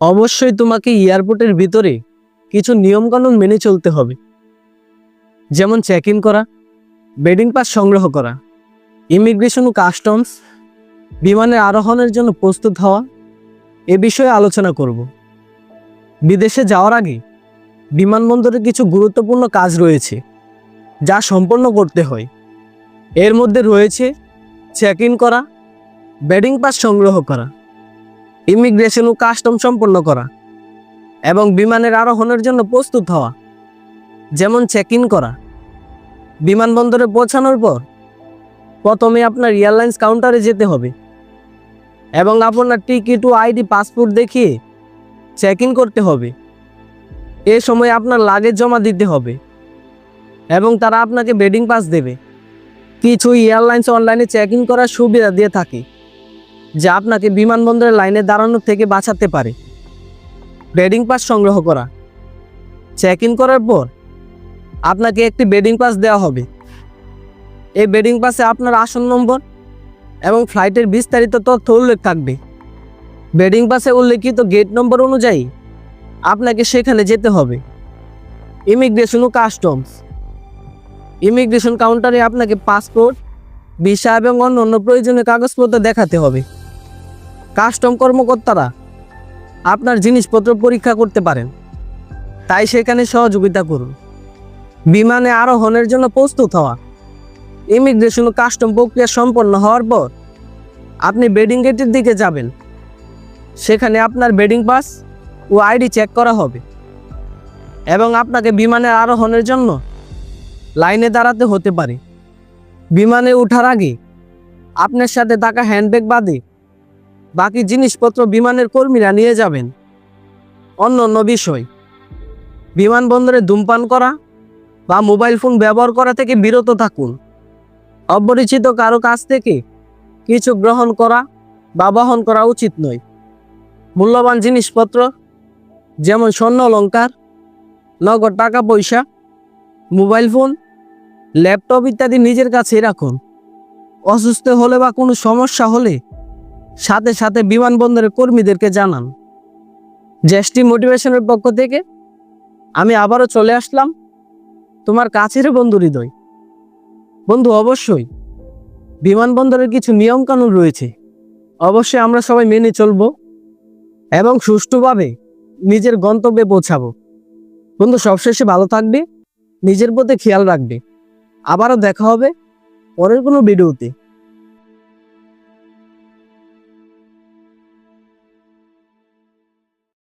অবশ্যই তোমাকে এয়ারপোর্টের ভিতরে কিছু নিয়মকানুন মেনে চলতে হবে। যেমন চেক ইন করা, বেডিং পাস সংগ্রহ করা ইমিগ্রেশন ও কাস্টমস বিমানে আরোহণের জন্য প্রস্তুত হওয়া, এ বিষয়ে আলোচনা করব। বিদেশে যাওয়ার আগে বিমানবন্দরে কিছু গুরুত্বপূর্ণ কাজ রয়েছে, যা সম্পন্ন করতে হয়। এর মধ্যে রয়েছে চেক ইন করা, বেডিং পাস সংগ্রহ করা। ইমিগ্রেশন ও কাস্টম সম্পন্ন করা এবং বিমানের আরোহণের জন্য প্রস্তুত হওয়া, যেমন চেক ইন করা। বিমানবন্দরে পৌঁছানোর পর প্রথমে আপনার এয়ারলাইন্স কাউন্টারে যেতে হবে এবং আপনার টিকিট ও আইডি, পাসপোর্ট দেখিয়ে চেক ইন করতে হবে। এ সময় আপনার লাগেজ জমা দিতে হবে এবং তারা আপনাকে বেডিং পাস দেবে। কিছু এয়ারলাইন্স অনলাইনে চেক ইন করার সুবিধা দিয়ে থাকে। যা আপনাকে বিমানবন্দরের লাইনে দাঁড়ানোর থেকে বাঁচাতে পারে। বেডিং পাস সংগ্রহ করা। চেক ইন করার পর আপনাকে একটি বেডিং পাস দেওয়া হবে। এই বেডিং পাসে আপনার আসন নম্বর এবং ফ্লাইটের বিস্তারিত তথ্য উল্লেখ থাকবে। বেডিং পাসে উল্লেখিত গেট নম্বর অনুযায়ী আপনাকে সেখানে যেতে হবে। ইমিগ্রেশন ও কাস্টমস। ইমিগ্রেশন কাউন্টারে আপনাকে পাসপোর্ট, ভিসা এবং অন্য অন্য প্রয়োজনীয় কাগজপত্র দেখাতে হবে। কাস্টম কর্মকর্তারা আপনার জিনিসপত্র পরীক্ষা করতে পারেন। তাই সেখানে সহযোগিতা করুন। বিমানে আরোহণের জন্য প্রস্তুত হওয়া। ইমিগ্রেশন ও কাস্টম প্রক্রিয়া সম্পন্ন হওয়ার পর আপনি বেডিং গেটের দিকে যাবেন। সেখানে আপনার বেডিং পাস ও আইডি চেক করা হবে। এবং আপনাকে বিমানের আরোহণের জন্য লাইনে দাঁড়াতে হতে পারে। বিমানে ওঠার আগে আপনার সাথে থাকা হ্যান্ডব্যাগ বাদে বাকি জিনিসপত্র বিমানের কর্মীরা নিয়ে যাবেন। অন্য অন্য বিষয়, বিমানবন্দরে ধূমপান করা বা মোবাইল ফোন ব্যবহার করা থেকে বিরত থাকুন। অপরিচিত কারও কাছ থেকে কিছু গ্রহণ করা বা বহন করা উচিত নয়। মূল্যবান জিনিসপত্র, যেমন স্বর্ণ অলঙ্কার নগদ টাকা পয়সা, মোবাইল ফোন, ল্যাপটপ ইত্যাদি নিজের কাছেই রাখুন। অসুস্থ হলে বা কোনো সমস্যা হলে সাথে সাথে বিমানবন্দরের কর্মীদেরকে জানান। জ্যেষ্ঠী মোটিভেশনের পক্ষ থেকে আমি আবারও চলে আসলাম তোমার কাছের বন্ধু হৃদয়। বন্ধু, অবশ্যই বিমানবন্দরের কিছু নিয়মকানুন রয়েছে। অবশ্যই আমরা সবাই মেনে চলব এবং সুষ্ঠুভাবে নিজের গন্তব্যে পৌঁছাবো। বন্ধু, সবশেষে ভালো থাকবে, নিজের প্রতি খেয়াল রাখবে। আবারও দেখা হবে পরের কোনো ভিডিওতে।